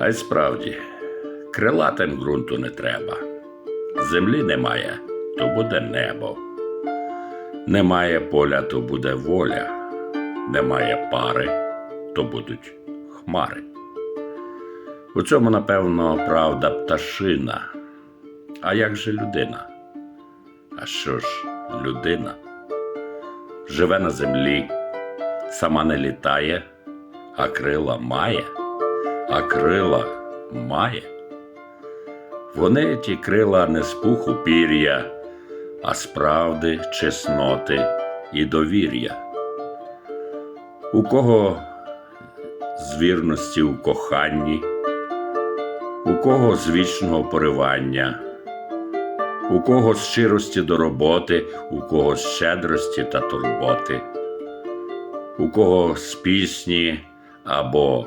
А й справді, крилатим ґрунту не треба. Землі немає, то буде небо. Немає поля, то буде воля. Немає пари, то будуть хмари. У цьому, напевно, правда пташина. А як же людина? А що ж людина? Живе на землі, сама не літає, а крила має, а крила має. Вони ті крила не з пуху пір'я, а з правди, чесноти і довір'я. У кого з вірності у коханні, у кого з вічного поривання, у кого з щирості до роботи, у кого з щедрості та турботи, у кого з пісні або